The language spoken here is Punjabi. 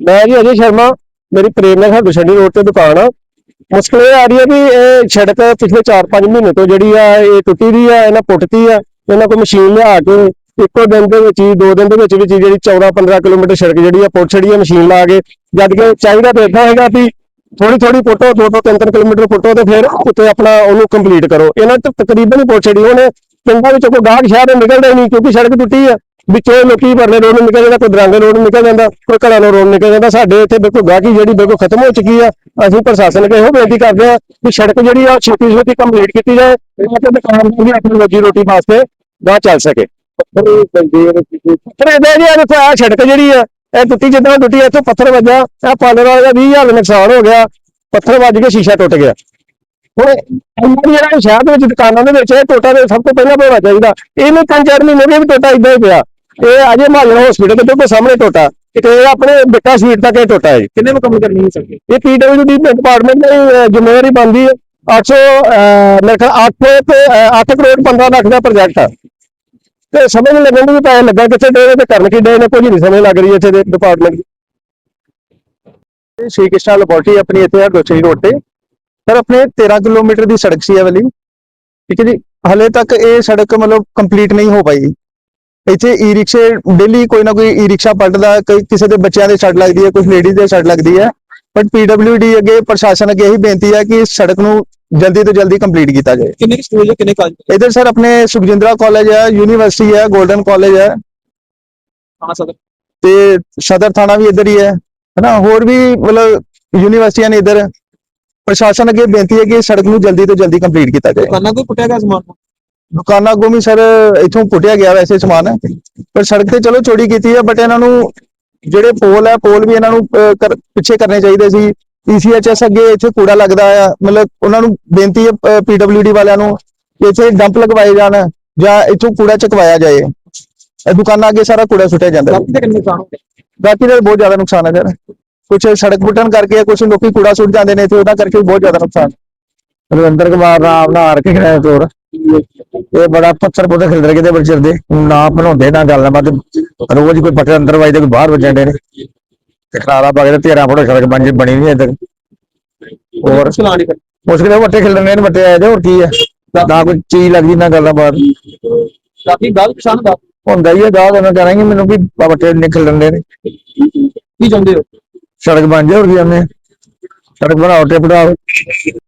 ਮੈਂ ਜੀ ਅਜੇ ਸ਼ਰਮਾ, ਮੇਰੀ ਪ੍ਰੇਮ ਨਾਲ ਹਰਦੁਸ਼ਣੀ ਰੋਡ ਤੇ ਦੁਕਾਨ ਆ। ਮੁਸ਼ਕਲ ਇਹ ਆ ਰਹੀ ਹੈ ਵੀ ਇਹ ਸੜਕ ਪਿਛਲੇ 4-5 ਮਹੀਨੇ ਤੋਂ ਜਿਹੜੀ ਆ, ਇਹ ਟੁੱਟੀ ਦੀ ਆ, ਇਹਨਾਂ ਪੁੱਟਤੀ ਆ, ਇਹਨਾਂ ਕੋਈ ਮਸ਼ੀਨ ਲਿਆ ਕੇ ਇੱਕੋ ਦਿਨ ਦੇ ਵਿੱਚ ਹੀ, ਦੋ ਦਿਨ ਦੇ ਵਿੱਚ ਵਿੱਚ ਜਿਹੜੀ 14-15 ਕਿਲੋਮੀਟਰ ਸੜਕ ਜਿਹੜੀ ਆ, ਪੁੱਟ ਛੜੀ ਆ, ਮਸ਼ੀਨ ਲਾ ਕੇ। ਜਦ ਕਿ ਚਾਹੀਦਾ ਤਾਂ ਏਦਾਂ ਹੈਗਾ ਵੀ ਥੋੜੀ ਥੋੜੀ ਪੁੱਟੋ, ਦੋ ਤੋਂ ਤਿੰਨ ਤਿੰਨ ਕਿਲੋਮੀਟਰ ਪੁੱਟੋ ਤੇ ਫਿਰ ਉੱਤੇ ਆਪਣਾ ਉਹਨੂੰ ਕੰਪਲੀਟ ਕਰੋ। ਇਹਨਾਂ ਤੇ ਤਕਰੀਬਨ ਹੀ ਪੁੱਟ ਛੜੀ ਹੁਣ ਪਿੰਡਾਂ ਵਿੱਚ ਕੋਈ ਗਾਹਕ ਸ਼ਹਿਰ ਨਿਕਲਦਾ ਹੀ ਨਹੀਂ ਕਿਉਂਕਿ ਸੜਕ ਟੁੱਟੀ ਆ। ਵਿੱਚੋਂ ਲੋਕੀ ਪਰਲੇ ਰੋਡ ਨੂੰ ਨਿਕਲ ਜਾਂਦਾ, ਕੋਈ ਦਰਾਂਗੇ ਰੋਡ ਨੂੰ ਨਿਕਲ ਜਾਂਦਾ, ਕੋਈ ਘਰਾਂ ਨੂੰ ਰੋਡ ਨਿਕਲ ਜਾਂਦਾ। ਸਾਡੇ ਇੱਥੇ ਬਿਲਕੁਲ ਗਾਹਕੀ ਜਿਹੜੀ ਬਿਲਕੁਲ ਖਤਮ ਹੋ ਚੁੱਕੀ ਆ। ਅਸੀਂ ਪ੍ਰਸ਼ਾਸਨ ਕੇ ਇਹੋ ਬੇਨਤੀ ਕਰਦੇ ਆ ਕਿ ਸੜਕ ਜਿਹੜੀ ਆ, ਛੇਤੀ ਛੇਤੀ ਕੰਪਲੀਟ ਕੀਤੀ ਜਾਏ, ਤਾਂ ਕਿ ਦੁਕਾਨਦਾਰ ਵੀ ਆਪਣੀ ਰੋਜੀ ਰੋਟੀ ਵਾਸਤੇ ਗਾਹ ਚੱਲ ਸਕੇ। ਪਰ ਇਹਦਾ ਜੀ ਆ ਦੇਖੋ ਆ ਸੜਕ ਜਿਹੜੀ ਆ, ਇਹ ਟੁੱਟੀ ਜਿੱਦਾਂ ਟੁੱਟੀ ਇੱਥੋਂ ਪੱਥਰ ਵੱਜਾ ਇਹ ਪਾਲਰ ਵਾਲੇ ਦਾ 20000 ਦਾ ਨੁਕਸਾਨ ਹੋ ਗਿਆ, ਪੱਥਰ ਵੱਜ ਕੇ ਸ਼ੀਸ਼ਾ ਟੁੱਟ ਗਿਆ। ਹੁਣ ਇੰਨਾ ਜਿਹੜਾ ਸ਼ਹਿਰ ਦੇ ਵਿੱਚ ਦੁਕਾਨਾਂ ਦੇ ਵਿੱਚ, ਇਹ ਟੋਟਾ ਤੇ ਸਭ ਤੋਂ ਪਹਿਲਾਂ ਹੋਣਾ ਚਾਹੀਦਾ, ਇਹਨੂੰ ਤਿੰਨ ਚਾਰ ਮਹੀਨੇ ਦੇ ਵੀ ਟੋਟਾ ਇਦਾਂ ਹੀ ਪਿਆ। ਇਹ ਅਜੇ ਮਹੱਲ ਹਸਪੀਟਲ ਦੇ ਬਿਲਕੁਲ ਸਾਹਮਣੇ ਟੋਟਾ ਤੇ ਇਹ ਆਪਣੇ ਬਿੱਟਾ ਸਵੀਟ ਤੱਕ ਇਹ ਟੋਟਾ ਹੈ। ਜੀ। ਕਿੰਨੇ ਮੁਕੰਮਲ ਕਰਨੀ ਹੈ ਸਰ? ਇਹ ਪੀਡਬਲਯੂਡੀ ਡਿਪਾਰਟਮੈਂਟ ਦੀ ਅਹ, ਜ਼ਿੰਮੇਵਾਰੀ ਬਣਦੀ ਹੈ। 800 ਅਹ, ਮੇਰੇ ਖਿਆਲ 8 ਤੇ 8 ਕਰੋੜ 15 ਲੱਖ ਦਾ ਪ੍ਰੋਜੈਕਟ ਆ। ਤੇ ਸਮਝ ਨਹੀਂ ਲੱਗਣ ਦੀ ਵੀ ਪੈਸੇ ਲੱਗਾ ਕਿੱਥੇ ਦੇ ਤੇ ਕਰਨ ਕੀ ਦੇ ਨੇ ਕੁਝ ਨਹੀਂ ਸਮਝ ਲੱਗ ਰਹੀ ਇੱਥੇ ਦੇ ਡਿਪਾਰਟਮੈਂਟ ਦੀ। ਸ਼੍ਰੀ ਕ੍ਰਿਸ਼ਨਾ ਲੈਬੋਰਟਰੀ ਆਪਣੀ ਇੱਥੇ ਹਰਦੋਚੀ ਰੋਡ ਤੇ। ਸਰ ਆਪਣੇ 13 ਕਿਲੋਮੀਟਰ ਦੀ ਸੜਕ ਸੀ ਇਹ ਵਾਲੀ। ਠੀਕ ਹੈ ਜੀ। ਹਲੇ ਤੱਕ ਇਹ ਸੜਕ ਮਤਲਬ ਕੰਪਲੀਟ ਨਹੀਂ ਹੋ ਪਾਈ। ਇੱਥੇ ਈ ਰਿਕਸ਼ੇ ਡੇਲੀ ਕੋਈ ਨਾ ਕੋਈ ਈ ਰਿਕਸ਼ਾ ਪਲਟਦਾ ਕਈ ਕਿਸੇ ਦੇ ਬੱਚਿਆਂ ਦੇ ਛੱਡ ਲੱਗਦੀ ਹੈ ਕੁਝ ਲੇਡੀਜ਼ ਦੇ ਛੱਡ ਲੱਗਦੀ ਹੈ। ਬਟ ਪੀਡਬਲਯੂਡੀ ਅੱਗੇ ਪ੍ਰਸ਼ਾਸਨ ਅੱਗੇ ਇਹੀ ਬੇਨਤੀ ਹੈ ਕਿ ਇਸ ਸੜਕ ਨੂੰ ਜਲਦੀ ਤੋਂ ਜਲਦੀ ਕੰਪਲੀਟ ਕੀਤਾ ਜਾਏ। ਕਿੰਨੇ ਸਕੂਲ ਹੈ ਕਿੰਨੇ ਕਾਲਜ ਇਧਰ ਸਰ ਆਪਣੇ ਸੁਖਜਿੰਦਰਾ ਕਾਲਜ ਹੈ ਯੂਨੀਵਰਸਿਟੀ ਹੈ 골ਡਨ ਕਾਲਜ ਹੈ। ਹਾਂ ਸਦਰ ਤੇ ਸਦਰ ਥਾਣਾ ਵੀ ਇੱਧਰ ਹੀ ਹੈ ਹਨਾ? ਹੋਰ ਵੀ ਮਤਲਬ ਯੂਨੀਵਰਸਿਟੀਆਂ ਨੇ ਇੱਧਰ। ਪ੍ਰਸ਼ਾਸਨ ਅੱਗੇ ਬੇਨਤੀ ਹੈ ਕਿ ਇਸ ਸੜਕ ਨੂੰ ਜਲਦੀ ਤੋਂ ਜਲਦੀ ਕੰਪਲੀਟ ਕੀਤਾ ਜਾਏ। ਦੁਕਾਨਾਂ ਕੋਈ ਪੁੱਟਿਆ ਗਿਆ ਸਮਾਨ? ਦੁਕਾਨਾਂ ਵੀ ਸਰ ਇੱਥੋਂ ਪੁੱਟਿਆ ਗਿਆ ਵੈਸੇ ਸਮਾਨ ਪਰ ਸੜਕ ਤੇ ਚਲੋ ਚੋਰੀ ਕੀਤੀ ਹੈ ਬਟ ਇਹਨਾਂ ਨੂੰ ਜਿਹੜੇ ਪੋਲ ਹੈ ਪੋਲ ਵੀ ਇਹਨਾਂ ਨੂੰ ਪਿੱਛੇ ਕਰਨੇ ਚਾਹੀਦੇ ਸੀ। ਈਸੀਐਚਐਸ ਅੱਗੇ ਇੱਥੇ ਕੂੜਾ ਲੱਗਦਾ ਆ ਮਤਲਬ ਉਹਨਾਂ ਨੂੰ ਬੇਨਤੀ ਹੈ ਪੀਡਬਲਯੂਡੀ ਵਾਲਿਆਂ ਨੂੰ ਕਿ ਇੱਥੇ ਡੰਪ ਲਗਵਾਏ ਜਾਣ ਜਾਂ ਇੱਥੋਂ ਕੂੜਾ ਚਕਵਾਇਆ ਜਾਏ। ਇਹ ਦੁਕਾਨਾਂ ਅੱਗੇ ਸਾਰਾ ਕੂੜਾ ਸੁੱਟਿਆ ਜਾਂਦਾ। ਬਾਕੀ ਦਾ ਬਹੁਤ ਜ਼ਿਆਦਾ ਨੁਕਸਾਨ ਹੈ ਸਰ। ਕੁਝ ਸੜਕ ਪੁੱਟਣ ਕਰਕੇ ਕੁਝ ਲੋਕੀ ਕੂੜਾ ਸੁੱਟ ਜਾਂਦੇ ਨੇ ਤੇ ਉਹਦਾ ਕਰਕੇ ਵੀ ਬਹੁਤ ਜ਼ਿਆਦਾ ਨੁਕਸਾਨ। ਰਵਿੰਦਰ ਕੁਮਾਰ ਨਾਮ ਨਾਲ ਹਰ ਕੇ ਖੜਾ ਤੋਰ ਇਹ ਬੜਾ ਪੱਥਰ ਪੁੱਥਰ ਖਿਲਰ ਕੇ ਤੇ ਬਚਰ ਦੇ। ਨਾ ਬਣਾਉਂਦੇ ਨਾ ਗੱਲ ਬਾਤ। ਰੋਜ਼ ਕੋਈ ਪੱਟੇ ਅੰਦਰ ਵੱਜਦੇ ਕੋਈ ਬਾਹਰ ਵੱਜਣ ਦੇ ਨੇ। ਤੇ ਖਲਾਰਾ ਪਾ ਕੇ ਤੇ 13 ਫੁੱਟ ਸੜਕ ਬਣ ਬਣੀ ਨਹੀਂ ਇੱਧਰ ਹੋਰ? ਮੁਸ਼ਕਿਲ ਹੈ ਵੱਟੇ ਖਿਲਰਨੇ ਨੇ ਵੱਟੇ ਆਏ ਤੇ ਹੋਰ ਕੀ ਹੈ? ਨਾ ਕੋਈ ਚੀਜ਼ ਲੱਗਦੀ ਨਾ ਗੱਲਾਂ ਬਾਤ। ਕਾਫੀ ਗਲਤ ਪਛਾਣ ਦਾ ਹੁੰਦਾ ਹੀ ਹੈ ਗਾਹ ਉਹਨਾਂ ਕਰਾਂਗੇ ਮੈਨੂੰ ਵੀ ਵੱਟੇ ਨਿਕਲ ਲੈਂਦੇ ਨੇ। ਕੀ ਚਾਹੁੰਦੇ ਹੋ? ਸੜਕ ਬਣ ਜਾਏ ਹੋਰ ਕੀ ਉਹਨੇ ਸੜਕ ਬਣਾਓ ਤੇ